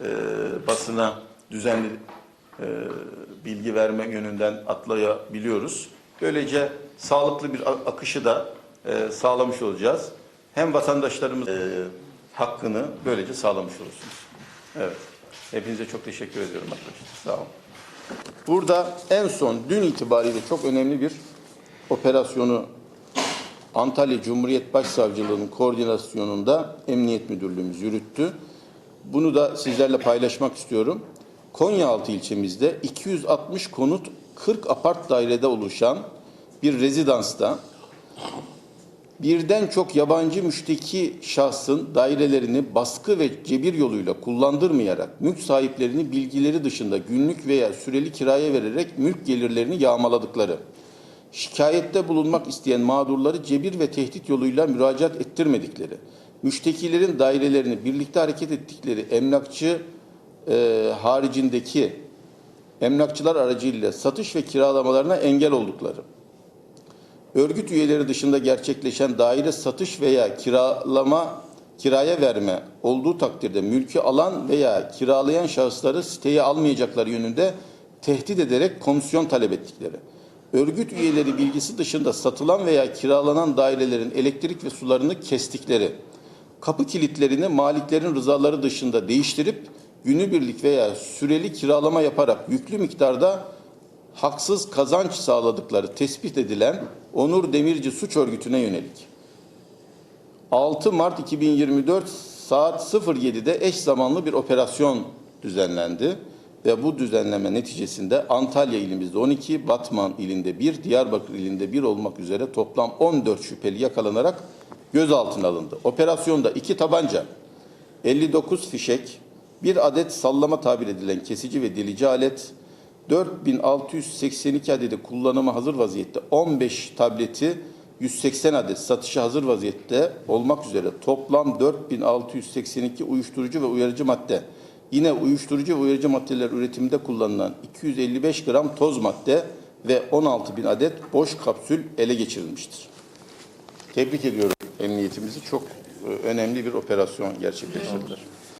e, basına düzenli e, bilgi verme yönünden atlayabiliyoruz. Böylece sağlıklı bir akışı da e, sağlamış olacağız. Hem vatandaşlarımız e, hakkını böylece sağlamış olursunuz. Evet. Hepinize çok teşekkür ediyorum arkadaşlar. Sağ olun. Burada en son dün itibariyle çok önemli bir operasyonu Antalya Cumhuriyet Başsavcılığı'nın koordinasyonunda Emniyet Müdürlüğümüz yürüttü. Bunu da sizlerle paylaşmak istiyorum. Konyaaltı ilçemizde 260 konut 40 apart dairede oluşan bir rezidansta birden çok yabancı müşteki şahsın dairelerini baskı ve cebir yoluyla kullandırmayarak mülk sahiplerini bilgileri dışında günlük veya süreli kiraya vererek mülk gelirlerini yağmaladıkları, şikayette bulunmak isteyen mağdurları cebir ve tehdit yoluyla müracaat ettirmedikleri, müştekilerin dairelerini birlikte hareket ettikleri emlakçı e, haricindeki emlakçılar aracılığıyla satış ve kiralamalarına engel oldukları, örgüt üyeleri dışında gerçekleşen daire satış veya kiralama, kiraya verme olduğu takdirde mülkü alan veya kiralayan şahısları siteye almayacakları yönünde tehdit ederek komisyon talep ettikleri, örgüt üyeleri bilgisi dışında satılan veya kiralanan dairelerin elektrik ve sularını kestikleri, kapı kilitlerini maliklerin rızaları dışında değiştirip günübirlik veya süreli kiralama yaparak yüklü miktarda haksız kazanç sağladıkları tespit edilen Onur Demirci suç örgütüne yönelik. 6 Mart 2024 saat 07'de eş zamanlı bir operasyon düzenlendi ve bu düzenleme neticesinde Antalya ilimizde 12, Batman ilinde 1, Diyarbakır ilinde 1 olmak üzere toplam 14 şüpheli yakalanarak gözaltına alındı. Operasyonda 2 tabanca, 59 fişek, bir adet sallama tabir edilen kesici ve delici alet, 4682 adedi kullanıma hazır vaziyette 15 tableti 180 adet satışa hazır vaziyette olmak üzere toplam 4682 uyuşturucu ve uyarıcı madde. Yine uyuşturucu ve uyarıcı maddeler üretiminde kullanılan 255 gram toz madde ve 16 bin adet boş kapsül ele geçirilmiştir. Tebrik ediyorum emniyetimizi. Çok e, önemli bir operasyon gerçekleştirdiler.